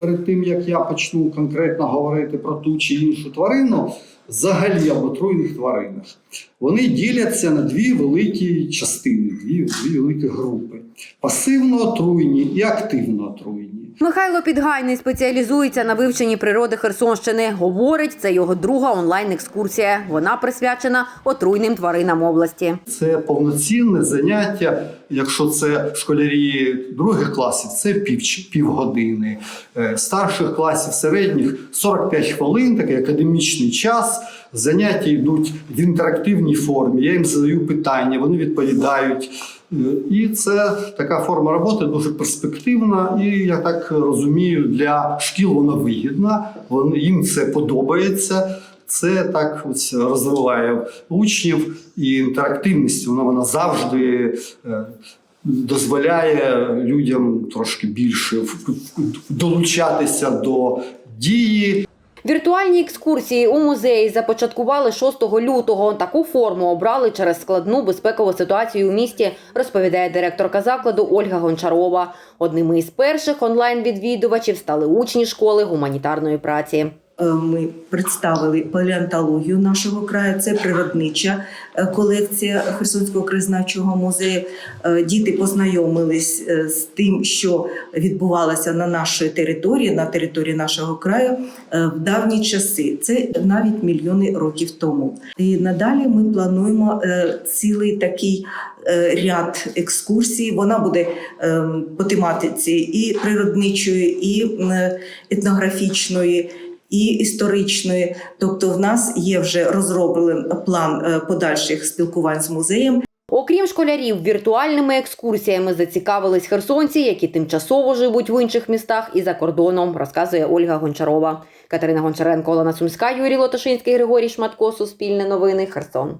Перед тим як я почну конкретно говорити про ту чи іншу тварину, взагалі об отруйних тваринах, вони діляться на дві великі частини, дві, дві великі групи: пасивно отруйні і активно отруйні. Михайло Підгайний спеціалізується на вивченні природи Херсонщини. Говорить, це його друга онлайн-екскурсія. Вона присвячена отруйним тваринам області. Це повноцінне заняття. Якщо це школярі других класів, це пів, півгодини. Е, Старших класів, середніх 45 хвилин, такий академічний час. Заняття йдуть в інтерактивній формі. Я їм задаю питання, вони відповідають. Е, І це така форма роботи дуже перспективна, і я так розумію, для шкіл вона вигідна. Вони їм це подобається. Це так ось розвиває учнів і інтерактивність. Вона вона завжди е, дозволяє людям трошки більше долучатися до дії. Віртуальні екскурсії у музеї започаткували 6 лютого. Таку форму обрали через складну безпекову ситуацію у місті, розповідає директорка закладу Ольга Гончарова. Одними із перших онлайн-відвідувачів стали учні школи гуманітарної праці. Е, Ми представили палеонтологію нашого краю. Це природнича е, колекція Херсонського краєзнавчого музею. Е, Діти познайомились з тим, що відбувалося на нашій території, на території нашого краю в давні часи. Це навіть мільйони років тому. І надалі ми плануємо цілий такий. Ряд екскурсій, вона буде ем, по тематиці і природничої, і етнографічної, і історичної. Тобто, в нас є вже розроблений план е, подальших спілкувань з музеєм. Окрім школярів, віртуальними екскурсіями зацікавились херсонці, які тимчасово живуть в інших містах і за кордоном, розказує Ольга Гончарова. Катерина Гончаренко, Олена Сумська, Юрій Лотошинський, Григорій Шматко, Суспільне новини, Херсон.